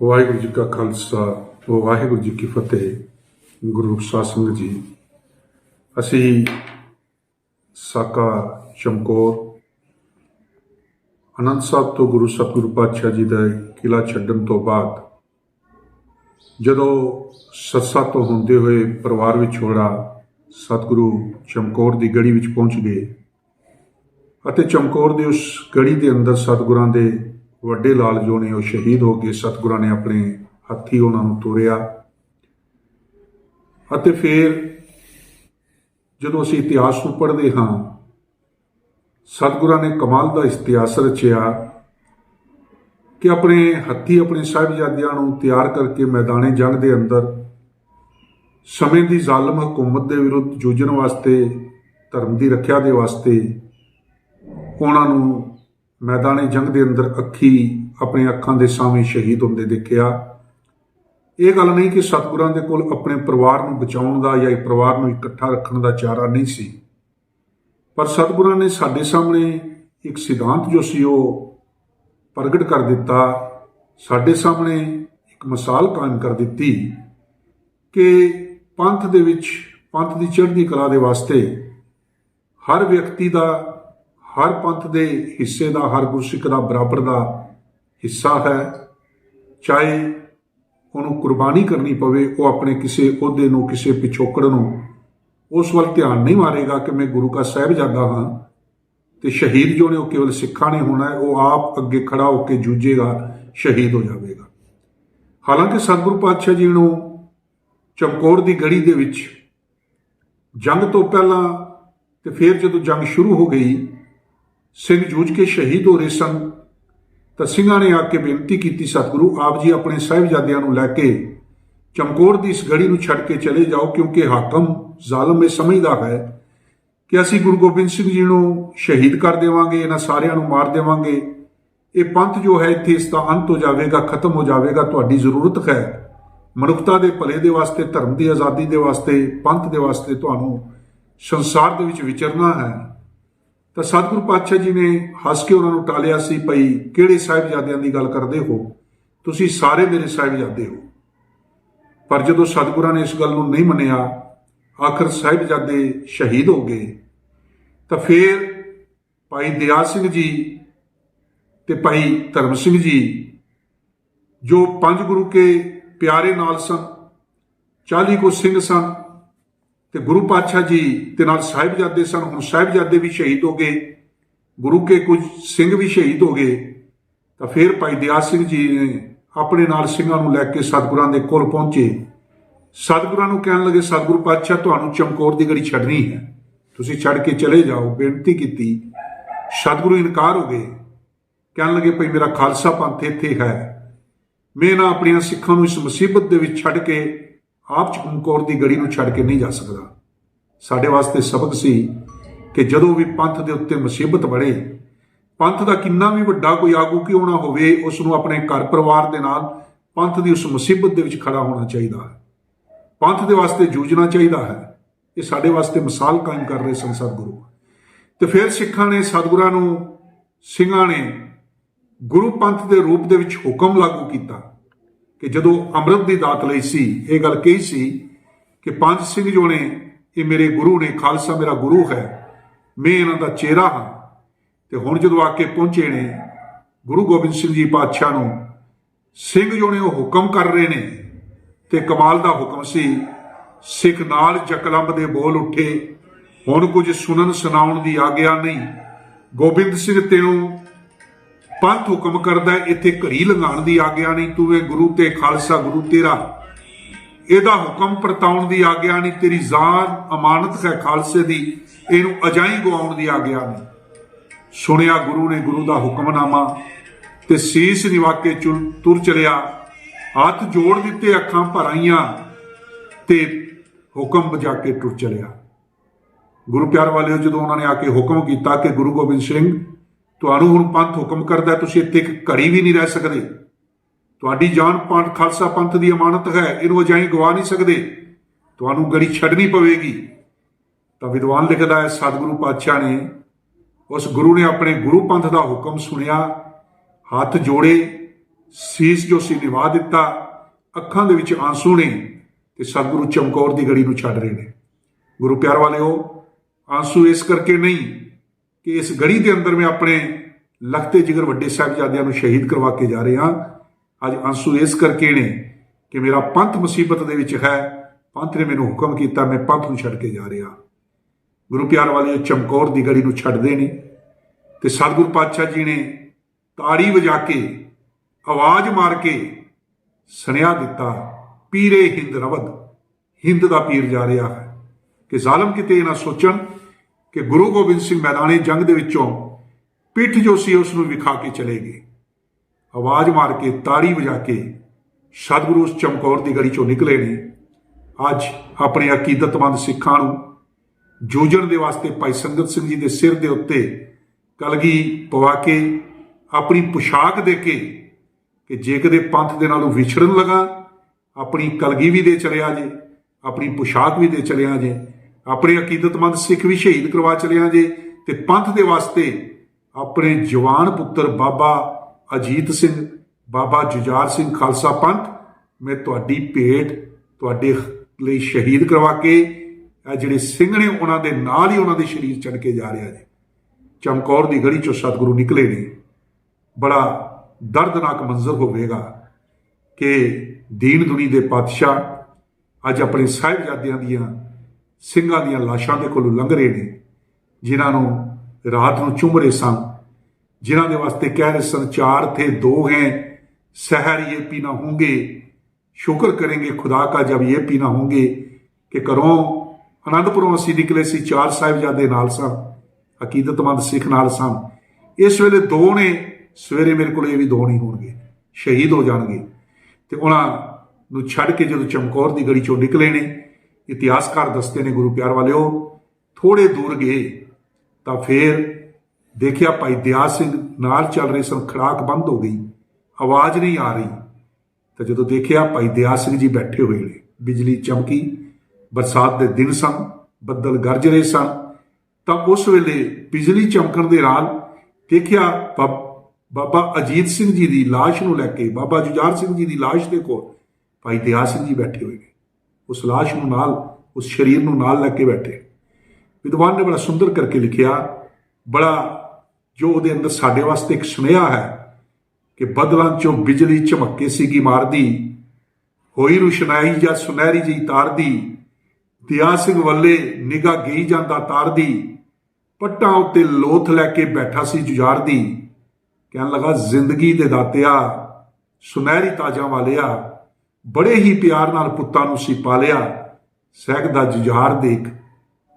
ਵਾਹਿਗੁਰੂ ਜੀ ਕਾ ਖਾਲਸਾ, ਵਾਹਿਗੁਰੂ ਜੀ ਕੀ ਫਤਿਹ। ਗੁਰੂ ਰੂਪ ਸਿੰਘ ਜੀ, ਅਸੀਂ ਸਾਕਾ ਚਮਕੌਰ, ਅਨੰਦ ਸਾਹਿਬ ਤੋਂ ਗੁਰੂ ਸਤਿਗੁਰੂ ਪਾਤਸ਼ਾਹ ਜੀ ਦਾ ਕਿਲਾ ਛੱਡਣ ਤੋਂ ਬਾਅਦ, ਜਦੋਂ ਸੱਸਾ ਤੋਂ ਹੁੰਦੇ ਹੋਏ ਪਰਿਵਾਰ ਵਿਛੋੜਾ ਸਤਿਗੁਰੂ ਚਮਕੌਰ ਦੀ ਗੜੀ ਵਿੱਚ ਪਹੁੰਚ ਗਏ, ਅਤੇ ਚਮਕੌਰ ਦੇ ਉਸ ਗੜੀ ਦੇ ਅੰਦਰ ਸਤਿਗੁਰਾਂ ਦੇ ਵੱਡੇ ਲਾਲ ਜੋ ਨੇ ਉਹ ਸ਼ਹੀਦ ਹੋ ਗਏ ਸਤਿਗੁਰਾਂ ਨੇ ਆਪਣੇ ਹੱਥੀ ਉਹਨਾਂ ਨੂੰ ਤੋਰਿਆ। ਅਤੇ ਫਿਰ ਜਦੋਂ ਅਸੀਂ ਇਤਿਹਾਸ ਨੂੰ ਪੜ੍ਹਦੇ ਹਾਂ, ਸਤਿਗੁਰਾਂ ਨੇ ਕਮਾਲ ਦਾ ਇਤਿਹਾਸ ਰਚਿਆ ਕਿ ਆਪਣੇ ਹੱਥੀ ਆਪਣੇ ਸਾਹਿਬਜ਼ਾਦਿਆਂ ਨੂੰ ਤਿਆਰ ਕਰਕੇ ਮੈਦਾਨੇ ਜੰਗ ਦੇ ਅੰਦਰ ਸਮੇਂ ਦੀ ਜ਼ਾਲਮ ਹਕੂਮਤ ਦੇ ਵਿਰੁੱਧ ਜੂਝਣ ਵਾਸਤੇ, ਧਰਮ ਦੀ ਰੱਖਿਆ ਦੇ ਵਾਸਤੇ ਉਹਨਾਂ ਨੂੰ ਮੈਦਾਨੇ ਜੰਗ ਦੇ ਅੰਦਰ ਅੱਖੀ ਆਪਣੇ ਅੱਖਾਂ ਦੇ ਸਾਹਮਣੇ ਸ਼ਹੀਦ ਹੁੰਦੇ ਦੇਖਿਆ। ਇਹ ਗੱਲ ਨਹੀਂ ਕਿ ਸਤਿਗੁਰਾਂ ਦੇ ਕੋਲ ਆਪਣੇ ਪਰਿਵਾਰ ਨੂੰ ਬਚਾਉਣ ਦਾ ਜਾਂ ਇਹ ਪਰਿਵਾਰ ਨੂੰ ਇਕੱਠਾ ਰੱਖਣ ਦਾ ਚਾਰਾ ਨਹੀਂ ਸੀ। ਪਰ ਸਤਿਗੁਰਾਂ ਨੇ ਸਾਡੇ ਸਾਹਮਣੇ ਇੱਕ ਸਿਧਾਂਤ ਜੋ ਸੀ ਉਹ ਪ੍ਰਗਟ ਕਰ ਦਿੱਤਾ। ਸਾਡੇ ਸਾਹਮਣੇ ਇੱਕ ਮਿਸਾਲ ਕਾਇਮ ਕਰ ਦਿੱਤੀ ਕਿ ਪੰਥ ਦੇ ਵਿੱਚ ਪੰਥ ਦੀ ਚੜ੍ਹਦੀ ਕਲਾ ਦੇ ਵਾਸਤੇ ਹਰ ਵਿਅਕਤੀ ਦਾ ਹਰ ਪੰਥ ਦੇ ਹਿੱਸੇ ਦਾ, ਹਰ ਗੁਰਸਿੱਖ ਦਾ, ਬਰਾਬਰ ਦਾ ਹਿੱਸਾ ਹੈ। ਚਾਹੇ ਉਹਨੂੰ ਕੁਰਬਾਨੀ ਕਰਨੀ ਪਵੇ, ਉਹ ਆਪਣੇ ਕਿਸੇ ਅਹੁਦੇ ਨੂੰ, ਕਿਸੇ ਪਿਛੋਕੜ ਨੂੰ, ਉਸ ਵੱਲ ਧਿਆਨ ਨਹੀਂ ਮਾਰੇਗਾ ਕਿ ਮੈਂ ਗੁਰੂ ਕਾ ਸਾਹਿਬਜ਼ਾਦਾ ਹਾਂ ਤੇ ਸ਼ਹੀਦ ਜੋ ਨੇ, ਉਹ ਕੇਵਲ ਸਿੱਖਾਂ ਨੇ ਹੋਣਾ ਹੈ, ਉਹ ਆਪ ਅੱਗੇ ਖੜਾ ਹੋ ਕੇ ਜੂਝੇਗਾ, ਸ਼ਹੀਦ ਹੋ ਜਾਵੇਗਾ। ਹਾਲਾਂਕਿ ਸਤਿਗੁਰੂ ਪਾਤਸ਼ਾਹ ਜੀ ਨੂੰ ਚਮਕੌਰ ਦੀ ਗੜੀ ਦੇ ਵਿੱਚ ਜੰਗ ਤੋਂ ਪਹਿਲਾਂ ਤੇ ਫਿਰ ਜਦੋਂ ਜੰਗ ਸ਼ੁਰੂ ਹੋ ਗਈ ਸਿੰਘ ਜੂਝ ਕੇ ਸ਼ਹੀਦ ਹੋ ਰਹੇ ਸਨ। ਤਾਂ ਸਿੰਘਾਂ ਨੇ ਆ ਕੇ ਬੇਨਤੀ ਕੀਤੀ, ਸਤਿਗੁਰੂ, ਆਪ ਜੀ ਆਪਣੇ ਸਾਹਿਬਜ਼ਾਦਿਆਂ ਨੂੰ ਲੈ ਕੇ ਚਮਕੌਰ ਦੀ ਇਸ ਗੜੀ ਨੂੰ ਛੱਡ ਕੇ ਚਲੇ ਜਾਓ, ਕਿਉਂਕਿ ਹਾਕਮ ਜ਼ਾਲਮ ਇਹ ਸਮਝਦਾ ਹੈ ਕਿ ਅਸੀਂ ਗੁਰੂ ਗੋਬਿੰਦ ਸਿੰਘ ਜੀ ਨੂੰ ਸ਼ਹੀਦ ਕਰ ਦੇਵਾਂਗੇ, ਇਹਨਾਂ ਸਾਰਿਆਂ ਨੂੰ ਮਾਰ ਦੇਵਾਂਗੇ। ਇਹ ਪੰਥ ਜੋ ਹੈ ਇੱਥੇ, ਇਸ ਦਾ ਅੰਤ ਹੋ ਜਾਵੇਗਾ, ਖਤਮ ਹੋ ਜਾਵੇਗਾ, ਤੁਹਾਡੀ ਜ਼ਰੂਰਤ ਹੈ। ਮਨੁੱਖਤਾ ਦੇ ਭਲੇ ਦੇ ਵਾਸਤੇ, ਧਰਮ ਦੀ ਆਜ਼ਾਦੀ ਦੇ ਵਾਸਤੇ, ਪੰਥ ਦੇ ਵਾਸਤੇ ਤੁਹਾਨੂੰ ਸੰਸਾਰ ਦੇ ਵਿੱਚ ਵਿਚਰਨਾ ਹੈ। ਤਾਂ ਸਤਿਗੁਰੂ ਪਾਤਸ਼ਾਹ ਜੀ ਨੇ ਹੱਸ ਕੇ ਉਹਨਾਂ ਨੂੰ ਟਾਲਿਆ ਸੀ, ਭਈ ਕਿਹੜੇ ਸਾਹਿਬਜ਼ਾਦਿਆਂ ਦੀ ਗੱਲ ਕਰਦੇ ਹੋ? ਤੁਸੀਂ ਸਾਰੇ ਮੇਰੇ ਸਾਹਿਬਜ਼ਾਦੇ ਹੋ। ਪਰ ਜਦੋਂ ਸਤਿਗੁਰਾਂ ਨੇ ਇਸ ਗੱਲ ਨੂੰ ਨਹੀਂ ਮੰਨਿਆ, ਆਖਰ ਸਾਹਿਬਜ਼ਾਦੇ ਸ਼ਹੀਦ ਹੋ ਗਏ। ਤਾਂ ਫਿਰ ਭਾਈ ਦਿਆ ਸਿੰਘ ਜੀ ਤੇ ਭਾਈ ਧਰਮ ਸਿੰਘ ਜੀ, ਜੋ ਪੰਜ ਗੁਰੂ ਕੇ ਪਿਆਰੇ ਨਾਲ ਸਨ 40 ਕੋ ਸਿੰਘ ਸਨ ਤੇ ਗੁਰੂ ਪਾਤਸ਼ਾਹ ਜੀ ਤੇ ਨਾਲ ਸਾਹਿਬਜ਼ਾਦੇ ਸਨ, ਹੁਣ ਸਾਹਿਬਜ਼ਾਦੇ ਵੀ ਸ਼ਹੀਦ ਹੋ ਗਏ, ਗੁਰੂ ਕੇ ਕੁਝ ਸਿੰਘ ਵੀ ਸ਼ਹੀਦ ਹੋ ਗਏ, ਤਾਂ ਫਿਰ ਭਾਈ ਦਿਆਲ ਸਿੰਘ ਜੀ ਨੇ ਆਪਣੇ ਨਾਲ ਸਿੰਘਾਂ ਨੂੰ ਲੈ ਕੇ ਸਤਿਗੁਰਾਂ ਦੇ ਕੋਲ ਪਹੁੰਚੇ। ਸਤਿਗੁਰਾਂ ਨੂੰ ਕਹਿਣ ਲੱਗੇ, ਸਤਿਗੁਰੂ ਪਾਤਸ਼ਾਹ, ਤੁਹਾਨੂੰ ਚਮਕੌਰ ਦੀ ਗੜੀ ਛੱਡਣੀ ਹੈ। ਤੁਸੀਂ ਛੱਡ ਕੇ ਚਲੇ ਜਾਓ। ਬੇਨਤੀ ਕੀਤੀ। ਸਤਿਗੁਰੂ ਇਨਕਾਰ ਹੋ ਗਏ। ਕਹਿਣ ਲੱਗੇ, ਭਈ ਮੇਰਾ ਖਾਲਸਾ ਪੰਥ ਇੱਥੇ ਹੈ। ਮੈਂ ਨਾ ਆਪਣੀਆਂ ਸਿੱਖਾਂ ਨੂੰ ਇਸ ਮੁਸੀਬਤ ਦੇ ਵਿੱਚ ਛੱਡ ਕੇ ਆਪ ਚਮਕੌਰ ਦੀ ਗੜੀ ਨੂੰ ਛੱਡ ਕੇ ਨਹੀਂ ਜਾ ਸਕਦਾ। ਸਾਡੇ ਵਾਸਤੇ ਸਬਕ ਸੀ ਕਿ ਜਦੋਂ ਵੀ ਪੰਥ ਦੇ ਉੱਤੇ ਮੁਸੀਬਤ ਬੜੇ ਪੰਥ ਦਾ ਕਿੰਨਾ ਵੀ ਵੱਡਾ ਕੋਈ ਆਗੂ ਕਿਉਂ ਨਾ ਹੋਵੇ ਉਸ ਨੂੰ ਆਪਣੇ ਘਰ ਪਰਿਵਾਰ ਦੇ ਨਾਲ ਪੰਥ ਦੀ ਉਸ ਮੁਸੀਬਤ ਦੇ ਵਿੱਚ ਖੜਾ ਹੋਣਾ ਚਾਹੀਦਾ ਹੈ। ਪੰਥ ਦੇ ਵਾਸਤੇ ਜੂਝਣਾ ਚਾਹੀਦਾ ਹੈ। ਇਹ ਸਾਡੇ ਵਾਸਤੇ ਮਿਸਾਲ ਕਾਇਮ ਕਰ ਰਹੇ ਸਨ ਸਤਿਗੁਰੂ। ਤੇ ਫਿਰ ਸਿੱਖਾਂ ਨੇ ਸਤਿਗੁਰਾਂ ਨੂੰ ਸਿੰਘਾਂ ਨੇ ਗੁਰੂ ਪੰਥ ਦੇ ਰੂਪ ਦੇ ਵਿੱਚ ਹੁਕਮ ਲਾਗੂ ਕੀਤਾ। ਕਿ ਜਦੋਂ ਅੰਮ੍ਰਿਤ ਦੀ ਦਾਤ ਲਈ ਸੀ, ਇਹ ਗੱਲ ਕਹੀ ਸੀ ਕਿ ਪੰਜ ਸਿੰਘ ਜੋ ਨੇ, ਇਹ ਮੇਰੇ ਗੁਰੂ ਨੇ, ਖਾਲਸਾ ਮੇਰਾ ਗੁਰੂ ਹੈ, ਮੈਂ ਇਹਨਾਂ ਦਾ ਚਿਹਰਾ ਹਾਂ। ਤੇ ਹੁਣ ਜਦੋਂ ਆ ਕੇ ਪਹੁੰਚੇ ਨੇ, ਗੁਰੂ ਗੋਬਿੰਦ ਸਿੰਘ ਜੀ ਪਾਤਸ਼ਾਹ ਨੂੰ, ਸਿੰਘ ਜੋ ਨੇ ਉਹ ਹੁਕਮ ਕਰ ਰਹੇ ਨੇ, ਤੇ ਕਮਾਲ ਦਾ ਹੁਕਮ ਸੀ, ਸਿੱਖ ਨਾਲ ਜਕਲੰਬ ਦੇ ਬੋਲ ਉੱਠੇ, ਹੁਣ ਕੁਝ ਸੁਣਨ ਸੁਣਾਉਣ ਦੀ ਆਗਿਆ ਨਹੀਂ। ਗੋਬਿੰਦ ਸਿੰਘ ਤੈਨੂੰ ਪੰਥ ਹੁਕਮ ਕਰਦਾ ਇੱਥੇ ਘੜੀ ਲੰਘਾਉਣ ਦੀ ਆਗਿਆ ਨਹੀਂ, ਤੂੰ ਇਹ ਗੁਰੂ ਤੇ ਖਾਲਸਾ, ਗੁਰੂ ਤੇਰਾ। ਇਹਦਾ ਹੁਕਮ ਪਰਤਾਉਣ ਦੀ ਆਗਿਆ ਨਹੀਂ, ਤੇਰੀ ਜ਼ਾਨ ਅਮਾਨਤ ਹੈ ਖਾਲਸੇ ਦੀ, ਇਹਨੂੰ ਅਜਾਈ ਗਵਾਉਣ ਦੀ ਆਗਿਆ ਨਹੀਂ। ਸੁਣਿਆ ਗੁਰੂ ਨੇ ਗੁਰੂ ਦਾ ਹੁਕਮਨਾਮਾ, ਤੇ ਸੀਸ ਨਿਵਾ ਕੇ ਚੁਲ- ਤੁਰ ਚਲਿਆ ਹੱਥ ਜੋੜ ਦਿੱਤੇ ਅੱਖਾਂ ਭਰਾਈਆਂ ਤੇ ਹੁਕਮ ਬਜਾ ਕੇ ਟੁਰ ਚਲਿਆ ਗੁਰੂ ਪਿਆਰ ਵਾਲਿਓ, ਜਦੋਂ ਉਹਨਾਂ ਨੇ ਆ ਕੇ ਹੁਕਮ ਕੀਤਾ ਕਿ ਗੁਰੂ ਗੋਬਿੰਦ ਸਿੰਘ ਤੁਹਾਨੂੰ ਹੁਣ ਪੰਥ ਹੁਕਮ ਕਰਦਾ ਤੁਸੀਂ ਇੱਥੇ ਇੱਕ ਘੜੀ ਵੀ ਨਹੀਂ ਰਹਿ ਸਕਦੇ। ਤੁਹਾਡੀ ਜਾਨ ਪੰਥ ਖਾਲਸਾ ਪੰਥ ਦੀ ਅਮਾਨਤ ਹੈ, ਇਹਨੂੰ ਅਜਾਈ ਗਵਾ ਨਹੀਂ ਸਕਦੇ। ਤੁਹਾਨੂੰ ਗੜੀ ਛੱਡਣੀ ਪਵੇਗੀ। ਤਾਂ ਵਿਦਵਾਨ ਲਿਖਦਾ ਹੈ, ਸਤਿਗੁਰੂ ਪਾਤਸ਼ਾਹ ਨੇ ਉਸ ਗੁਰੂ ਨੇ ਆਪਣੇ ਗੁਰੂ ਪੰਥ ਦਾ ਹੁਕਮ ਸੁਣਿਆ, ਹੱਥ ਜੋੜੇ, ਸੀਸ ਜੋ ਸੀ ਨਿਵਾ ਦਿੱਤਾ, ਅੱਖਾਂ ਦੇ ਵਿੱਚ ਆਂਸੂ ਨੇ ਤੇ ਸਤਿਗੁਰੂ ਚਮਕੌਰ ਦੀ ਗੜੀ ਨੂੰ ਛੱਡ ਰਹੇ ਨੇ। ਗੁਰੂ ਪਿਆਰ ਵਾਲਿਓ, ਆਂਸੂ ਇਸ ਕਰਕੇ ਨਹੀਂ ਕਿ ਇਸ ਗੜੀ ਦੇ ਅੰਦਰ ਮੈਂ ਆਪਣੇ ਲਖਤੇ ਜਿਗਰ ਵੱਡੇ ਸਾਹਿਬਜ਼ਾਦਿਆਂ ਨੂੰ ਸ਼ਹੀਦ ਕਰਵਾ ਕੇ ਜਾ ਰਿਹਾ ਅੱਜ ਅੰਸੂ ਇਸ ਕਰਕੇ ਨੇ ਕਿ ਮੇਰਾ ਪੰਥ ਮੁਸੀਬਤ ਦੇ ਵਿੱਚ ਹੈ। ਪੰਥ ਨੇ ਮੈਨੂੰ ਹੁਕਮ ਕੀਤਾ, ਮੈਂ ਪੰਥ ਨੂੰ ਛੱਡ ਕੇ ਜਾ ਰਿਹਾ ਗੁਰੂ ਪਿਆਰ ਵਾਲੇ ਚਮਕੌਰ ਦੀ ਗੜੀ ਨੂੰ ਛੱਡਦੇ ਨੇ ਤੇ ਸਤਿਗੁਰੂ ਪਾਤਸ਼ਾਹ ਜੀ ਨੇ ਤਾੜੀ ਵਜਾ ਕੇ, ਆਵਾਜ਼ ਮਾਰ ਕੇ ਸੁਨੇਹਾ ਦਿੱਤਾ, ਪੀਰੇ ਹਿੰਦ ਰਵਦ। ਹਿੰਦ ਦਾ ਪੀਰ ਜਾ ਰਿਹਾ ਹੈ। ਕਿ ਜ਼ਾਲਮ ਕਿਤੇ ਇਹ ਨਾ ਸੋਚਣ ਕਿ ਗੁਰੂ ਗੋਬਿੰਦ ਸਿੰਘ ਮੈਦਾਨੀ ਜੰਗ ਦੇ ਵਿੱਚੋਂ ਪਿੱਠ ਜੋ ਸੀ ਉਸ ਨੂੰ ਵਿਖਾ ਕੇ ਚਲੇ ਗਏ। ਆਵਾਜ਼ ਮਾਰ ਕੇ ਤਾੜੀ ਵਜਾ ਕੇ ਸਤਿਗੁਰੂ ਉਸ ਚਮਕੌਰ ਦੀ ਗੜੀ ਚੋਂ ਨਿਕਲੇ ਨੇ। ਅੱਜ ਆਪਣੇ ਅਕੀਦਤਮੰਦ ਸਿੱਖਾਂ ਨੂੰ ਜੂਝਣ ਦੇ ਵਾਸਤੇ ਭਾਈ ਸੰਗਤ ਸਿੰਘ ਜੀ ਦੇ ਸਿਰ ਦੇ ਉੱਤੇ ਕਲਗੀ ਪਵਾ ਕੇ ਆਪਣੀ ਪੁਸ਼ਾਕ ਦੇ ਕੇ ਕਿ ਜੇ ਕਦੇ ਪੰਥ ਦੇ ਨਾਲੋਂ ਵਿਛੜਨ ਲਗਾ, ਆਪਣੀ ਕਲਗੀ ਵੀ ਦੇ ਚਲਿਆ ਜੇ, ਆਪਣੀ ਪੁਸ਼ਾਕ ਵੀ ਦੇ ਚਲਿਆ ਜੇ ਆਪਣੇ ਅਕੀਦਤਮੰਦ ਸਿੱਖ ਵੀ ਸ਼ਹੀਦ ਕਰਵਾ ਚਲਿਆ ਜੇ, ਤੇ ਪੰਥ ਦੇ ਵਾਸਤੇ ਆਪਣੇ ਜਵਾਨ ਪੁੱਤਰ ਬਾਬਾ ਅਜੀਤ ਸਿੰਘ, ਬਾਬਾ ਜੁਝਾਰ ਸਿੰਘ ਖਾਲਸਾ ਪੰਥ, ਮੈਂ ਤੁਹਾਡੀ ਭੇਟ ਤੁਹਾਡੇ ਲਈ ਸ਼ਹੀਦ ਕਰਵਾ ਕੇ, ਇਹ ਜਿਹੜੇ ਸਿੰਘ ਨੇ ਉਹਨਾਂ ਦੇ ਨਾਲ ਹੀ ਉਹਨਾਂ ਦੇ ਸ਼ਰੀਰ ਚੜ ਕੇ ਜਾ ਰਿਹਾ ਜੀ। ਚਮਕੌਰ ਦੀ ਗੜੀ ਚੋਂ ਸਤਿਗੁਰੂ ਨਿਕਲੇ ਨੇ। ਬੜਾ ਦਰਦਨਾਕ ਮੰਜ਼ਰ ਹੋਵੇਗਾ ਕਿ ਦੀਨ ਦੁਨੀ ਦੇ ਪਾਤਸ਼ਾਹ ਅੱਜ ਆਪਣੇ ਸਾਹਿਬਜ਼ਾਦਿਆਂ ਦੀਆਂ ਸਿੰਘਾਂ ਦੀਆਂ ਲਾਸ਼ਾਂ ਦੇ ਕੋਲੋਂ ਲੰਘ ਰਹੇ ਨੇ, ਜਿਨ੍ਹਾਂ ਨੂੰ ਰਾਤ ਨੂੰ ਚੁੰਮ ਰਹੇ ਸਨ, ਜਿਨ੍ਹਾਂ ਦੇ ਵਾਸਤੇ ਕਹਿ ਰਹੇ ਸਨ, ਚਾਰ ਥੇ ਦੋ ਹੈ, ਸਹਿਰ ਇਹ ਪੀਣਾ ਹੋਗੇ ਸ਼ੁਕਰ ਕਰਾਂਗੇ ਖੁਦਾ ਕਾ ਜਬ ਇਹ ਪੀਣਾ ਹੋਗੇ ਕਿ ਕਰੋ ਅਨੰਦਪੁਰੋਂ ਅਸੀਂ ਨਿਕਲੇ ਸੀ, ਚਾਰ ਸਾਹਿਬਜ਼ਾਦੇ ਨਾਲ ਸਨ ਅਕੀਦਤਮੰਦ ਸਿੱਖ ਨਾਲ ਸਨ ਇਸ ਵੇਲੇ ਦੋ ਨੇ, ਸਵੇਰੇ ਮੇਰੇ ਕੋਲ ਇਹ ਵੀ ਦੋ ਨਹੀਂ ਹੋਣਗੇ, ਸ਼ਹੀਦ ਹੋ ਜਾਣਗੇ। ਤੇ ਉਹਨਾਂ ਨੂੰ ਛੱਡ ਕੇ ਜਦੋਂ ਚਮਕੌਰ ਦੀ ਗੜੀ ਚੋਂ ਨਿਕਲੇ ਨੇ ਇਤਿਹਾਸਕਾਰ ਦੱਸਦੇ ਨੇ ਗੁਰੂ ਪਿਆਰ ਵਾਲਿਓ ਥੋੜੇ ਦੂਰ ਗਏ, ਤਾਂ ਫੇਰ ਦੇਖਿਆ ਭਾਈ ਦਿਆ ਸਿੰਘ ਨਾਲ ਚੱਲ ਰਹੇ ਸਨ, ਖੜਾਕ ਬੰਦ ਹੋ ਗਈ, ਆਵਾਜ਼ ਨਹੀਂ ਆ ਰਹੀ। ਤਾਂ ਜਦੋਂ ਦੇਖਿਆ ਭਾਈ ਦਿਆ ਸਿੰਘ ਜੀ ਬੈਠੇ ਹੋਏ ਨੇ, ਬਿਜਲੀ ਚਮਕੀ, ਬਰਸਾਤ ਦੇ ਦਿਨ ਸਨ, ਬੱਦਲ ਗਰਜ ਰਹੇ ਸਨ, ਤਾਂ ਉਸ ਵੇਲੇ ਬਿਜਲੀ ਚਮਕਣ ਦੇ ਨਾਲ ਦੇਖਿਆ ਬਾ- ਬਾਬਾ ਅਜੀਤ ਸਿੰਘ ਜੀ ਦੀ ਲਾਸ਼ ਨੂੰ ਲੈ ਕੇ, ਬਾਬਾ ਜੁਝਾਰ ਸਿੰਘ ਜੀ ਦੀ ਲਾਸ਼ ਦੇ ਕੋਲ ਭਾਈ ਦਿਆ ਸਿੰਘ ਜੀ ਬੈਠੇ ਹੋਏ ਨੇ। ਉਸ ਲਾਸ਼ ਨੂੰ ਨਾਲ, ਉਸ ਸਰੀਰ ਨੂੰ ਨਾਲ ਲੈ ਕੇ ਬੈਠੇ। ਵਿਦਵਾਨ ਨੇ ਬੜਾ ਸੁੰਦਰ ਕਰਕੇ ਲਿਖਿਆ, ਬੜਾ ਜੋ ਉਹਦੇ ਅੰਦਰ ਸਾਡੇ ਵਾਸਤੇ ਇੱਕ ਸੁਨੇਹਾ ਹੈ ਕਿ ਬਦਲਾਂ ਚੋਂ ਬਿਜਲੀ ਝਮੱਕੇ ਸੀਗੀ ਮਾਰਦੀ, ਹੋਈ ਰੁਸ਼ਨਾਈ ਜਾਂ ਸੁਨਹਿਰੀ ਜੀ ਤਾਰਦੀ, ਦਿਆ ਸਿੰਘ ਵੱਲੇ ਨਿਗਾ ਗਈ ਜਾਂਦਾ ਤਾਰਦੀ, ਪੱਟਾਂ ਉੱਤੇ ਲੋਥ ਲੈ ਕੇ ਬੈਠਾ ਸੀ ਜੁਝਾਰਦੀ। ਕਹਿਣ ਲੱਗਾ, ਜ਼ਿੰਦਗੀ ਦੇ ਦਾਤਿਆ, ਸੁਨਹਿਰੀ ਤਾਜਾਂ ਵਾਲਿਆ ਬੜੇ ਹੀ ਪਿਆਰ ਨਾਲ ਪੁੱਤਾਂ ਨੂੰ ਸੀ ਪਾਲਿਆ। ਸਹਿਗ ਦਾ ਜੁਝਾਰ ਦੇਖ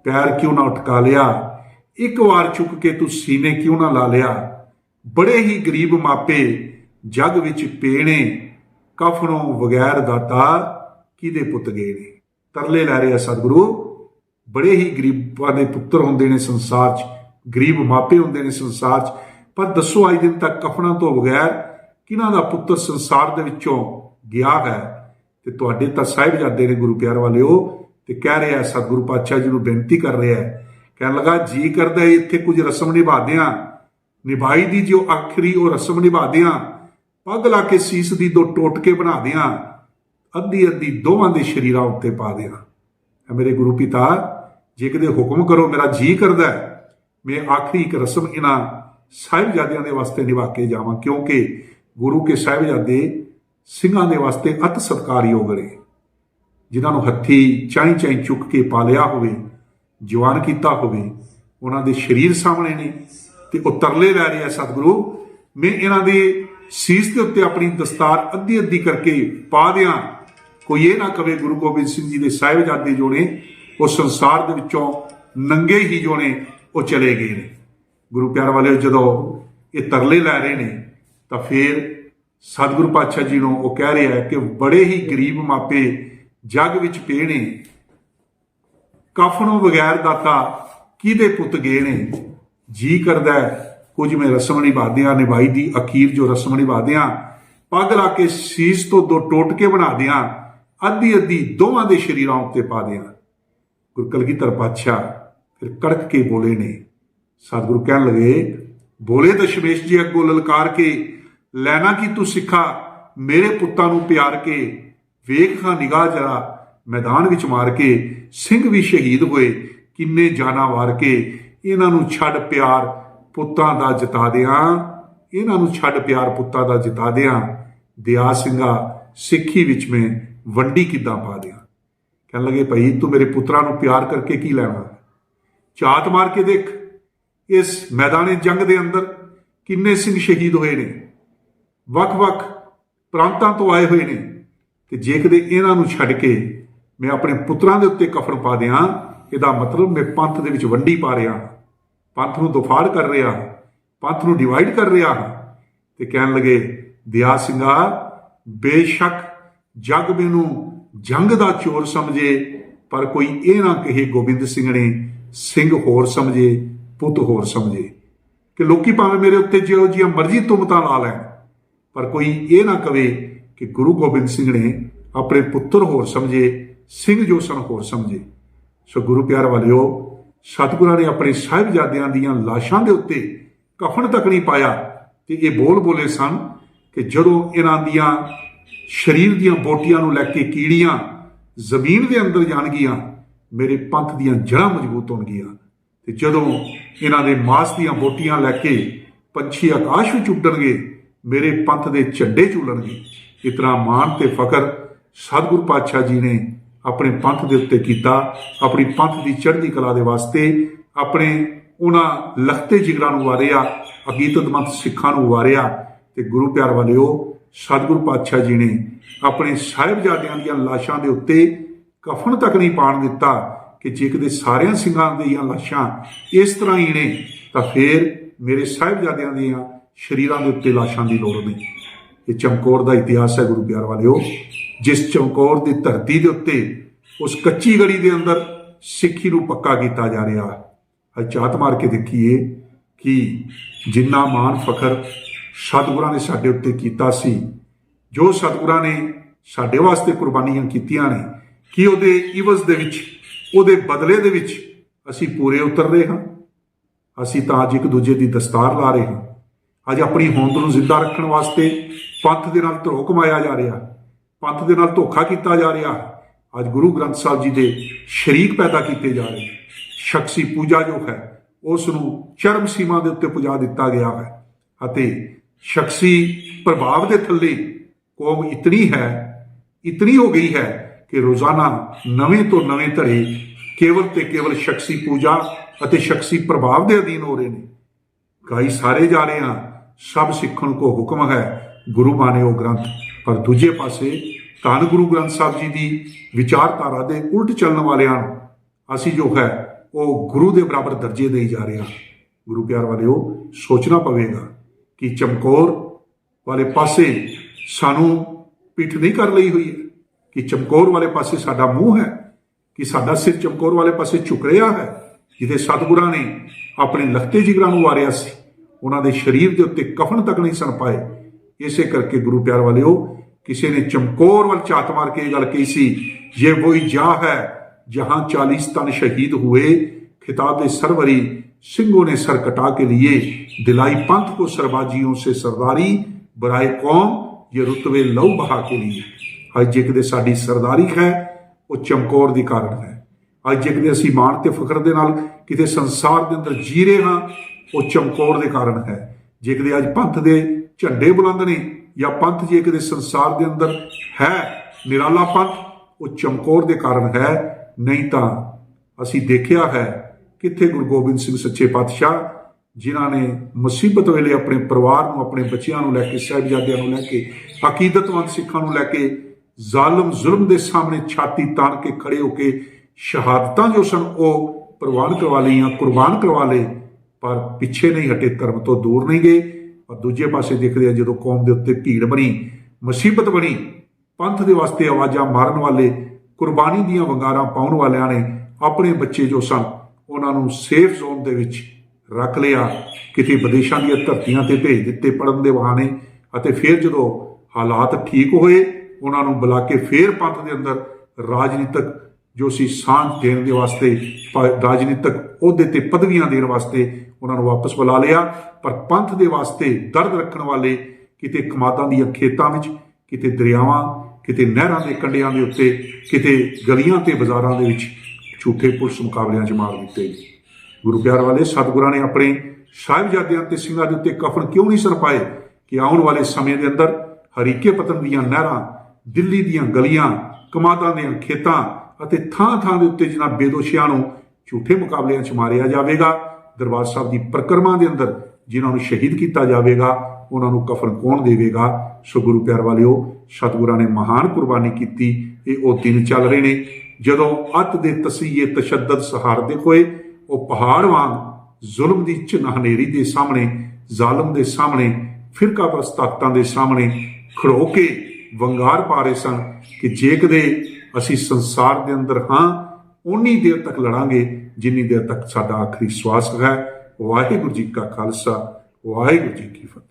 ਪੈਰ ਕਿਉਂ ਨਾ ਉਟਕਾ ਲਿਆ? ਇੱਕ ਵਾਰ ਚੁੱਕ ਕੇ ਤੂੰ ਸੀਨੇ ਕਿਉਂ ਨਾ ਲਾ ਲਿਆ? ਬੜੇ ਹੀ ਗਰੀਬ ਮਾਪੇ ਜਗ ਵਿੱਚ ਪੇਣੇ, ਕਫਨੋਂ ਵਗੈਰ ਦਾਤਾ ਕਿਹਦੇ ਪੁੱਤ ਗਏ ਨੇ? ਤਰਲੇ ਲੈ ਰਿਹਾ ਸਤਿਗੁਰੂ, ਬੜੇ ਹੀ ਗਰੀਬਾਂ ਦੇ ਪੁੱਤਰ ਹੁੰਦੇ ਨੇ ਸੰਸਾਰ 'ਚ, ਗਰੀਬ ਮਾਪੇ ਹੁੰਦੇ ਨੇ ਸੰਸਾਰ 'ਚ। ਪਰ ਦੱਸੋ ਅੱਜ ਦਿਨ ਤੱਕ ਕਫਨਾਂ ਤੋਂ ਬਗੈਰ ਕਿਹਨਾਂ ਦਾ ਪੁੱਤਰ ਸੰਸਾਰ ਦੇ ਵਿੱਚੋਂ ਗਿਆ ਹੈ ਤੇ ਤੁਹਾਡੇ ਤਾਂ ਸਾਹਿਬਜ਼ਾਦੇ ਨੇ ਗੁਰੂ ਪਿਆਰ ਵਾਲਿਓ ਤੇ ਕਹਿ ਰਿਹਾ ਸਤਿਗੁਰੂ ਪਾਤਸ਼ਾਹ ਜੀ ਨੂੰ ਬੇਨਤੀ ਕਰ ਰਿਹਾ ਹੈ। ਕਹਿਣ ਲੱਗਾ, ਜੀ ਕਰਦਾ ਇੱਥੇ ਕੁਝ ਰਸਮ ਨਿਭਾਦਿਆਂ ਨਿਭਾਈ ਦੀ ਜੋ ਆਖਰੀ ਉਹ ਰਸਮ ਨਿਭਾਦਿਆਂ ਪੱਗ ਲਾ ਕੇ ਸੀਸ ਦੀ ਦੋ ਟੋਟਕੇ ਬਣਾ ਦਿਆਂ। ਅੱਧੀ ਅੱਧੀ ਦੋਵਾਂ ਦੇ ਸ਼ਰੀਰਾਂ ਉੱਤੇ ਪਾ ਦਿਆਂ। ਐ ਮੇਰੇ ਗੁਰੂ ਪਿਤਾ, ਜੇ ਕਦੇ ਹੁਕਮ ਕਰੋ ਮੇਰਾ ਜੀ ਕਰਦਾ ਮੈਂ ਆਖਰੀ ਇੱਕ ਰਸਮ ਇਹਨਾਂ ਸਾਹਿਬਜ਼ਾਦਿਆਂ ਦੇ ਵਾਸਤੇ ਨਿਭਾ ਕੇ ਜਾਵਾਂ, ਕਿਉਂਕਿ ਗੁਰੂ ਕੇ ਸਾਹਿਬਜ਼ਾਦੇ ਸਿੰਘਾਂ ਦੇ ਵਾਸਤੇ ਅਤ ਸਤਕਾਰਯੋਗ ਨੇ, ਜਿਨ੍ਹਾਂ ਨੂੰ ਹੱਥੀ ਚਾਈ ਚਾਈ ਚੁੱਕ ਕੇ ਪਾਲਿਆ ਹੋਵੇ, ਜਵਾਨ ਕੀਤਾ ਹੋਵੇ, ਉਹਨਾਂ ਦੇ ਸਰੀਰ ਸਾਹਮਣੇ ਨੇ ਤੇ ਉਹ ਤਰਲੇ ਲੈ ਰਿਹਾ ਸਤਿਗੁਰੂ। ਮੈਂ ਇਹਨਾਂ ਦੇ ਸੀਸ ਦੇ ਉੱਤੇ ਆਪਣੀ ਦਸਤਾਰ ਅੱਧੀ ਅੱਧੀ ਕਰਕੇ ਪਾ ਦਿਆਂ। ਕੋਈ ਇਹ ਨਾ ਕਵੇ ਗੁਰੂ ਗੋਬਿੰਦ ਸਿੰਘ ਜੀ ਦੇ ਸਾਹਿਬਜ਼ਾਦੇ ਜੋ ਨੇ, ਉਹ ਸੰਸਾਰ ਦੇ ਵਿੱਚੋਂ ਨੰਗੇ ਹੀ ਜੋ ਨੇ, ਉਹ ਚਲੇ ਗਏ ਨੇ। ਗੁਰੂ ਪਿਆਰ ਵਾਲਿਓ, ਜਦੋਂ ਇਹ ਤਰਲੇ ਲੈ ਰਹੇ ਨੇ, ਤਾਂ ਫਿਰ ਸਤਿਗੁਰੂ ਪਾਤਸ਼ਾਹ ਜੀ ਨੂੰ ਉਹ ਕਹਿ ਰਿਹਾ ਹੈ ਕਿ ਬੜੇ ਹੀ ਗਰੀਬ ਮਾਪੇ ਜਗ ਵਿੱਚ ਪਏ ਨੇ। ਕਫਨੋਂ ਬਗੈਰ ਦਾਤਾ ਕਿਹਦੇ ਪੁੱਤ ਗਏ ਨੇ? ਜੀ ਕਰਦਾ ਹੈ, ਕੁਝ ਮੈਂ ਰਸਮ ਨਿਭਾਦਿਆਂ ਨਿਭਾਈ ਦੀ ਅਖੀਰ ਜੋ ਰਸਮ ਨਿਭਾਦਿਆਂ ਪੱਗ ਲਾ ਕੇ ਸੀਸ ਤੋਂ ਦੋ ਟੋਟਕੇ ਬਣਾ ਦਿਆਂ ਅੱਧੀ ਅੱਧੀ ਦੋਵਾਂ ਦੇ ਸ਼ਰੀਰਾਂ ਉੱਤੇ ਪਾ ਦਿਆਂ। ਗੁਰੂ ਕਲਗੀਧਰ ਪਾਤਸ਼ਾਹ ਫਿਰ ਕੜਕ ਕੇ ਬੋਲੇ ਨੇ। ਸਤਿਗੁਰੂ ਕਹਿਣ ਲਗੇ ਬੋਲੇ ਦਸ਼ਮੇਸ਼ ਜੀ ਅੱਗੋਂ ਲਲਕਾਰ ਕੇ ਲੈਣਾ ਕੀ ਤੂੰ ਸਿੱਖਾ? ਮੇਰੇ ਪੁੱਤਾਂ ਨੂੰ ਪਿਆਰ ਕੇ ਵੇਖ ਹਾਂ ਨਿਗਾਹ ਜਰਾ ਮੈਦਾਨ ਵਿੱਚ ਮਾਰ ਕੇ। ਸਿੰਘ ਵੀ ਸ਼ਹੀਦ ਹੋਏ, ਕਿੰਨੇ ਜਾਨਾਂ ਵਾਰ ਕੇ। ਇਹਨਾਂ ਨੂੰ ਛੱਡ ਪਿਆਰ ਪੁੱਤਾਂ ਦਾ ਜਿਤਾ ਦਿਆਂ। ਇਹਨਾਂ ਨੂੰ ਛੱਡ ਪਿਆਰ ਪੁੱਤਾਂ ਦਾ ਜਿਤਾ ਦਿਆਂ। ਦਿਆ ਸਿੰਘਾ, ਸਿੱਖੀ ਵਿੱਚ ਮੈਂ ਵੰਡੀ ਕਿੱਦਾਂ ਪਾ ਦਿਆਂ? ਕਹਿਣ ਲੱਗੇ, ਭਾਈ, ਤੂੰ ਮੇਰੇ ਪੁੱਤਰਾਂ ਨੂੰ ਪਿਆਰ ਕਰਕੇ ਕੀ ਲੈਣਾ? ਝਾਤ ਮਾਰ ਕੇ ਦੇਖ, ਇਸ ਮੈਦਾਨੇ ਜੰਗ ਦੇ ਅੰਦਰ ਕਿੰਨੇ ਸਿੰਘ ਸ਼ਹੀਦ ਹੋਏ ਨੇ? ਵੱਖ-ਵੱਖ ਪ੍ਰਾਂਤਾਂ ਤੋਂ ਆਏ ਹੋਏ ਨੇ ਤੇ ਜੇ ਕਦੇ ਇਹਨਾਂ ਨੂੰ ਛੱਡ ਕੇ ਮੈਂ ਆਪਣੇ ਪੁੱਤਰਾਂ ਦੇ ਉੱਤੇ ਕਫਨ ਪਾ ਦਿਆਂ, ਇਹਦਾ ਮਤਲਬ ਮੈਂ ਪੰਥ ਦੇ ਵਿੱਚ ਵੰਡੀ ਪਾ ਰਿਹਾ ਪੰਥ ਨੂੰ ਦੁਫਾੜ ਕਰ ਰਿਹਾ ਪੰਥ ਨੂੰ ਡਿਵਾਈਡ ਕਰ ਰਿਹਾ ਤੇ ਕਹਿਣ ਲਗੇ, ਦਿਆ ਸਿੰਘਾ, ਬੇਸ਼ੱਕ ਜਗ ਮੈਨੂੰ ਜੰਗ ਦਾ ਚੋਰ ਸਮਝੇ, ਪਰ ਕੋਈ ਇਹ ਨਾ ਕਹੇ ਗੋਬਿੰਦ ਸਿੰਘ ਨੇ, ਸਿੰਘ ਹੋਰ ਸਮਝੇ, ਪੁੱਤ ਹੋਰ ਸਮਝੇ। ਕਿ ਲੋਕੀ ਭਾਵੇਂ ਮੇਰੇ ਉੱਤੇ ਜਿਹੋ ਜਿਹੀਆਂ ਮਰਜ਼ੀ ਤੁਮਤਾਂ ਲਾ ਲੈਣ। ਪਰ ਕੋਈ ਇਹ ਨਾ ਕਵੇ ਕਿ ਗੁਰੂ ਗੋਬਿੰਦ ਸਿੰਘ ਨੇ ਆਪਣੇ ਪੁੱਤਰ ਹੋਰ ਸਮਝੇ, ਸਿੰਘ ਜੋ ਸਨ ਹੋਰ ਸਮਝੇ। ਸੋ ਗੁਰੂ ਪਿਆਰ ਵਾਲਿਓ, ਸਤਿਗੁਰਾਂ ਨੇ ਆਪਣੇ ਸਾਹਿਬਜ਼ਾਦਿਆਂ ਦੀਆਂ ਲਾਸ਼ਾਂ ਦੇ ਉੱਤੇ ਕਫਨ ਤੱਕ ਨਹੀਂ ਪਾਇਆ ਤੇ ਇਹ ਬੋਲ ਬੋਲੇ ਸਨ ਕਿ ਜਦੋਂ ਇਹਨਾਂ ਦੀਆਂ ਸਰੀਰ ਦੀਆਂ ਬੋਟੀਆਂ ਨੂੰ ਲੈ ਕੇ ਕੀੜੀਆਂ ਜ਼ਮੀਨ ਦੇ ਅੰਦਰ ਜਾਣਗੀਆਂ ਮੇਰੇ ਪੰਥ ਦੀਆਂ ਜੜ੍ਹਾਂ ਮਜ਼ਬੂਤ ਹੋਣਗੀਆਂ ਤੇ ਜਦੋਂ ਇਹਨਾਂ ਦੇ ਮਾਸ ਦੀਆਂ ਬੋਟੀਆਂ ਲੈ ਕੇ ਪੰਛੀ ਆਕਾਸ਼ ਵਿੱਚ ਉੱਡਣਗੇ ਮੇਰੇ ਪੰਥ ਦੇ ਝੰਡੇ ਝੂਲਣਗੇ ਇਤਨਾ ਮਾਣ ਤੇ ਫਖਰ ਸਤਿਗੁਰ ਪਾਤਸ਼ਾਹ ਜੀ ਨੇ ਆਪਣੇ ਪੰਥ ਦੇ ਉੱਤੇ ਕੀਤਾ। ਆਪਣੀ ਪੰਥ ਦੀ ਚੜ੍ਹਦੀ ਕਲਾ ਦੇ ਵਾਸਤੇ ਆਪਣੇ ਉਹਨਾਂ ਲਖਤੇ ਜਿਗਰਾਂ ਨੂੰ ਵਾਰਿਆ ਅਕੀਦਤਮੰਦ ਸਿੱਖਾਂ ਨੂੰ ਵਾਰਿਆ ਤੇ ਗੁਰੂ ਪਿਆਰ ਵਾਲਿਓ, ਸਤਿਗੁਰ ਪਾਤਸ਼ਾਹ ਜੀ ਨੇ ਆਪਣੇ ਸਾਹਿਬਜ਼ਾਦਿਆਂ ਦੀਆਂ ਲਾਸ਼ਾਂ ਦੇ ਉੱਤੇ ਕਫਨ ਤੱਕ ਨਹੀਂ ਪਾਣ ਦਿੱਤਾ ਕਿ ਜੇ ਕਿਤੇ ਸਾਰਿਆਂ ਸਿੰਘਾਂ ਦੀਆਂ ਲਾਸ਼ਾਂ ਇਸ ਤਰ੍ਹਾਂ ਹੀ ਨੇ, ਤਾਂ ਫੇਰ ਮੇਰੇ ਸਾਹਿਬਜ਼ਾਦਿਆਂ ਦੀਆਂ ਸ਼ਰੀਰਾਂ ਦੇ ਉੱਤੇ ਲਾਸ਼ਾਂ ਦੀ ਲੋੜ ਨਹੀਂ। ਇਹ ਚਮਕੌਰ ਦਾ ਇਤਿਹਾਸ ਹੈ ਗੁਰੂ ਪਿਆਰ ਵਾਲਿਓ। ਜਿਸ ਚਮਕੌਰ ਦੀ ਧਰਤੀ ਦੇ ਉੱਤੇ ਉਸ ਕੱਚੀ ਗੜੀ ਦੇ ਅੰਦਰ ਸਿੱਖੀ ਨੂੰ ਪੱਕਾ ਕੀਤਾ ਜਾ ਰਿਹਾ ਅੱਜ ਝਾਤ ਮਾਰ ਕੇ ਦੇਖੀਏ ਕਿ ਜਿੰਨਾ ਮਾਣ ਫਖਰ ਸਤਿਗੁਰਾਂ ਨੇ ਸਾਡੇ ਉੱਤੇ ਕੀਤਾ ਸੀ, ਜੋ ਸਤਿਗੁਰਾਂ ਨੇ ਸਾਡੇ ਵਾਸਤੇ ਕੁਰਬਾਨੀਆਂ ਕੀਤੀਆਂ ਨੇ, ਕਿ ਉਹਦੇ ਇਵਜ਼ ਦੇ ਵਿੱਚ, ਉਹਦੇ ਬਦਲੇ ਦੇ ਵਿੱਚ ਅਸੀਂ ਪੂਰੇ ਉਤਰ ਰਹੇ ਹਾਂ। ਅਸੀਂ ਤਾਂ ਅੱਜ ਇੱਕ ਦੂਜੇ ਦੀ ਦਸਤਾਰ ਲਾ ਰਹੇ ਹਾਂ। ਅੱਜ ਆਪਣੀ ਹੋਂਦ ਨੂੰ ਜ਼ਿੰਦਾ ਰੱਖਣ ਵਾਸਤੇ ਪੰਥ ਦੇ ਨਾਲ ਧਰੋ ਕਮਾਇਆ ਜਾ ਰਿਹਾ, ਪੰਥ ਦੇ ਨਾਲ ਧੋਖਾ ਕੀਤਾ ਜਾ ਰਿਹਾ, ਅੱਜ ਗੁਰੂ ਗ੍ਰੰਥ ਸਾਹਿਬ ਜੀ ਦੇ ਸ਼ਰੀਕ ਪੈਦਾ ਕੀਤੇ ਜਾ ਰਹੇ, ਸ਼ਖਸੀ ਪੂਜਾ ਜੋ ਹੈ, ਉਸ ਨੂੰ ਚਰਮ ਸੀਮਾ ਦੇ ਉੱਤੇ ਪੁਜਾ ਦਿੱਤਾ ਗਿਆ ਹੈ ਅਤੇ ਸ਼ਖਸੀ ਪ੍ਰਭਾਵ ਦੇ ਥੱਲੇ ਕੌਮ ਇਤਨੀ ਹੈ, ਇਤਨੀ ਹੋ ਗਈ ਹੈ ਕਿ ਰੋਜ਼ਾਨਾ ਨਵੇਂ ਤੋਂ ਨਵੇਂ ਧੜੇ ਕੇਵਲ ਤੇ ਕੇਵਲ ਸ਼ਖਸੀ ਪੂਜਾ ਅਤੇ ਸ਼ਖਸੀ ਪ੍ਰਭਾਵ ਦੇ ਅਧੀਨ ਹੋ ਰਹੇ ਨੇ। ਗਾਈ ਸਾਰੇ ਜਾ ਰਹੇ ਹਾਂ ਸਭ ਸਿੱਖਣ ਕੋ ਹੁਕਮ ਹੈ ਗੁਰੂ ਮਾਨਿਓ ਗ੍ਰੰਥ। ਪਰ ਦੂਜੇ ਪਾਸੇ ਧੰਨ ਗੁਰੂ ਗ੍ਰੰਥ ਸਾਹਿਬ ਜੀ ਦੀ ਵਿਚਾਰਧਾਰਾ ਦੇ ਉਲਟ ਚੱਲਣ ਵਾਲਿਆਂ ਨੂੰ ਅਸੀਂ ਜੋ ਹੈ ਉਹ ਗੁਰੂ ਦੇ ਬਰਾਬਰ ਦਰਜੇ ਦੇਈ ਜਾ ਰਹੇ ਹਾਂ। ਗੁਰੂ ਪਿਆਰ ਵਾਲਿਓ, ਸੋਚਣਾ ਪਵੇਗਾ ਕਿ ਚਮਕੌਰ ਵਾਲੇ ਪਾਸੇ ਸਾਨੂੰ ਪਿੱਠ ਨਹੀਂ ਕਰ ਲਈ ਹੋਈ ਹੈ, ਕਿ ਚਮਕੌਰ ਵਾਲੇ ਪਾਸੇ ਸਾਡਾ ਮੂੰਹ ਹੈ, ਕਿ ਸਾਡਾ ਸਿਰ ਚਮਕੌਰ ਵਾਲੇ ਪਾਸੇ ਝੁਕ ਰਿਹਾ ਹੈ, ਜਿਹਦੇ ਸਤਿਗੁਰਾਂ ਨੇ ਆਪਣੇ ਲਖਤੇ ਜਿਗਰਾਂ ਨੂੰ ਵਾਰਿਆ ਸੀ। ਉਹਨਾਂ ਦੇ ਸਰੀਰ ਦੇ ਉੱਤੇ ਕਫਨ ਤੱਕ ਨਹੀਂ ਸਨ ਪਾਏ ਇਸੇ ਕਰਕੇ ਗੁਰੂ ਪਿਆਰ ਵਾਲਿਓ ਕਿਸੇ ਨੇ ਚਮਕੌਰ ਵੱਲ ਝਾਤ ਮਾਰ ਕੇ ਇਹ ਗੱਲ ਕਹੀ ਸੀ ਇਹ ਵਹੀ ਜਾ ਹੈ जहां चालीस तन शहीद हुए खिताब सरवरी सिंहों ने सर कटा के लिए दिलाई पंथ को सरबाजियों से सरदारी बराए कौम ये रुतबे लहू बहा के लिए ਅੱਜ ਜੇ ਕਿਤੇ ਸਾਡੀ ਸਰਦਾਰੀ ਹੈ ਉਹ ਚਮਕੌਰ ਦੀ ਕਾਰਨ ਹੈ ਅੱਜ ਜੇ ਕਿਤੇ ਅਸੀਂ ਮਾਣ ਤੇ ਫਖਰ ਦੇ ਨਾਲ ਕਿਤੇ ਸੰਸਾਰ ਦੇ ਅੰਦਰ ਜੀ ਰਹੇ ਹਾਂ ਉਹ ਚਮਕੌਰ ਦੇ ਕਾਰਨ ਹੈ। ਜੇ ਕਿਤੇ ਅੱਜ ਪੰਥ ਦੇ ਝੰਡੇ ਬੁਲੰਦ ਨੇ ਜਾਂ ਪੰਥ ਜੇ ਕਿਤੇ ਸੰਸਾਰ ਦੇ ਅੰਦਰ ਹੈ ਨਿਰਾਲਾ ਪੰਥ, ਉਹ ਚਮਕੌਰ ਦੇ ਕਾਰਨ ਹੈ। ਨਹੀਂ ਤਾਂ ਅਸੀਂ ਦੇਖਿਆ ਹੈ ਕਿੱਥੇ ਗੁਰੂ ਗੋਬਿੰਦ ਸਿੰਘ ਸੱਚੇ ਪਾਤਸ਼ਾਹ, ਜਿਨ੍ਹਾਂ ਨੇ ਮੁਸੀਬਤ ਵੇਲੇ ਆਪਣੇ ਪਰਿਵਾਰ ਨੂੰ, ਆਪਣੇ ਬੱਚਿਆਂ ਨੂੰ ਲੈ ਕੇ, ਸਾਹਿਬਜ਼ਾਦਿਆਂ ਨੂੰ ਲੈ ਕੇ ਅਕੀਦਤਵੰਦ ਸਿੱਖਾਂ ਨੂੰ ਲੈ ਕੇ ਜ਼ਾਲਮ ਜ਼ੁਲਮ ਦੇ ਸਾਹਮਣੇ ਛਾਤੀ ਤਾਣ ਕੇ ਖੜੇ ਹੋ ਕੇ ਸ਼ਹਾਦਤਾਂ ਜੋ ਸਨ, ਉਹ ਪ੍ਰਵਾਨ ਕਰਵਾ ਲਈਆਂ, ਕੁਰਬਾਨ ਕਰਵਾ ਲਏ। ਪਰ ਪਿੱਛੇ ਨਹੀਂ ਹਟੇ, ਧਰਮ ਤੋਂ ਦੂਰ ਨਹੀਂ ਗਏ। ਔਰ ਦੂਜੇ ਪਾਸੇ ਦੇਖਦੇ ਆ, ਜਦੋਂ ਕੌਮ ਦੇ ਉੱਤੇ ਭੀੜ ਬਣੀ, ਮੁਸੀਬਤ ਬਣੀ, ਪੰਥ ਦੇ ਵਾਸਤੇ ਆਵਾਜ਼ਾਂ ਮਾਰਨ ਵਾਲੇ, ਕੁਰਬਾਨੀ ਦੀਆਂ ਵੰਗਾਰਾਂ ਪਾਉਣ ਵਾਲਿਆਂ ਨੇ ਆਪਣੇ ਬੱਚੇ ਜੋ ਸਨ, ਉਹਨਾਂ ਨੂੰ ਸੇਫ ਜ਼ੋਨ ਦੇ ਵਿੱਚ ਰੱਖ ਲਿਆ। ਕਿਤੇ ਵਿਦੇਸ਼ਾਂ ਦੀਆਂ ਧਰਤੀਆਂ ਤੇ ਭੇਜ ਦਿੱਤੇ ਪੜਨ ਦੇ ਬਹਾਨੇ ਅਤੇ ਫਿਰ ਜਦੋਂ ਹਾਲਾਤ ਠੀਕ ਹੋਏ, ਉਹਨਾਂ ਨੂੰ ਬੁਲਾ ਕੇ ਫਿਰ ਪੰਥ ਦੇ ਅੰਦਰ ਰਾਜਨੀਤਿਕ ਜੋ ਸੀ ਸਾਂਝ ਦੇਣ ਦੇ ਵਾਸਤੇ ਰਾਜਨੀਤਿਕ ਅਹੁਦੇ ਤੇ ਪਦਵੀਆਂ ਦੇਣ ਵਾਸਤੇ ਉਹਨਾਂ ਨੂੰ ਵਾਪਸ ਬੁਲਾ ਲਿਆ। ਪਰ ਪੰਥ ਦੇ ਵਾਸਤੇ ਦਰਦ ਰੱਖਣ ਵਾਲੇ ਕਿਤੇ ਕਮਾਦਾਂ ਦੀਆਂ ਖੇਤਾਂ ਵਿੱਚ, ਕਿਤੇ ਦਰਿਆਵਾਂ, ਕਿਤੇ ਨਹਿਰਾਂ ਦੇ ਕੰਢਿਆਂ ਦੇ ਉੱਤੇ, ਕਿਤੇ ਗਲੀਆਂ ਤੇ ਬਾਜ਼ਾਰਾਂ ਦੇ ਵਿੱਚ ਝੂਠੇ ਪੁਲਿਸ ਮੁਕਾਬਲਿਆਂ 'ਚ ਮਾਰ ਦਿੱਤੇ। ਗਏ ਗੁਰੂ ਪਿਆਰ ਵਾਲੇ, ਸਤਿਗੁਰਾਂ ਨੇ ਆਪਣੇ ਸਾਹਿਬਜ਼ਾਦਿਆਂ ਤੇ ਸਿੰਘਾਂ ਦੇ ਉੱਤੇ ਕਫਨ ਕਿਉਂ ਨਹੀਂ ਸਰ ਪਾਏ ਕਿ ਆਉਣ ਵਾਲੇ ਸਮੇਂ ਦੇ ਅੰਦਰ ਹਰੀਕੇ ਪਤਨ ਦੀਆਂ ਨਹਿਰਾਂ, ਦਿੱਲੀ ਦੀਆਂ ਗਲੀਆਂ, ਕਮਾਦਾਂ ਦੀਆਂ ਖੇਤਾਂ ਅਤੇ ਥਾਂ ਥਾਂ ਦੇ ਉੱਤੇ ਜਿਨ੍ਹਾਂ ਬੇਦੋਸ਼ੀਆਂ ਨੂੰ ਝੂਠੇ ਮੁਕਾਬਲਿਆਂ 'ਚ ਮਾਰਿਆ ਜਾਵੇਗਾ, ਦਰਬਾਰ ਸਾਹਿਬ ਦੀ ਪ੍ਰਕਰਮਾਂ ਦੇ ਅੰਦਰ ਜਿਨ੍ਹਾਂ ਨੂੰ ਸ਼ਹੀਦ ਕੀਤਾ ਜਾਵੇਗਾ, ਉਹਨਾਂ ਨੂੰ ਕਫਨ ਕੌਣ ਦੇਵੇਗਾ? ਸੋ ਗੁਰੂ ਪਿਆਰ ਵਾਲਿਓ, ਸਤਿਗੁਰਾਂ ਨੇ ਮਹਾਨ ਕੁਰਬਾਨੀ ਕੀਤੀ, ਇਹ ਉਹ ਦਿਨ ਚੱਲ ਰਹੇ ਨੇ ਜਦੋਂ ਅੱਤ ਦੇ ਤਸੀਏ ਤਸ਼ੱਦਦ ਸਹਾਰਦੇ ਹੋਏ ਉਹ ਪਹਾੜ ਵਾਂਗ ਜ਼ੁਲਮ ਦੀ ਚਨਾਹਨੇਰੀ ਦੇ ਸਾਹਮਣੇ, ਜ਼ਾਲਮ ਦੇ ਸਾਹਮਣੇ ਫਿਰਕਾ ਤਾਕਤਾਂ ਦੇ ਸਾਹਮਣੇ ਖੜੋ ਕੇ ਵੰਗਾਰ ਪਾ ਰਹੇ ਸਨ ਕਿ ਜੇ ਕਦੇ ਅਸੀਂ ਸੰਸਾਰ ਦੇ ਅੰਦਰ ਹਾਂ, ਉਨੀ ਦੇਰ ਤੱਕ ਲੜਾਂਗੇ, ਜਿੰਨੀ ਦੇਰ ਤੱਕ ਸਾਡਾ ਆਖਰੀ ਸਵਾਸ ਹੈ। ਵਾਹਿਗੁਰੂ ਜੀ ਕਾ ਖਾਲਸਾ, ਵਾਹਿਗੁਰੂ ਜੀ ਕੀ ਫਤਿਹ।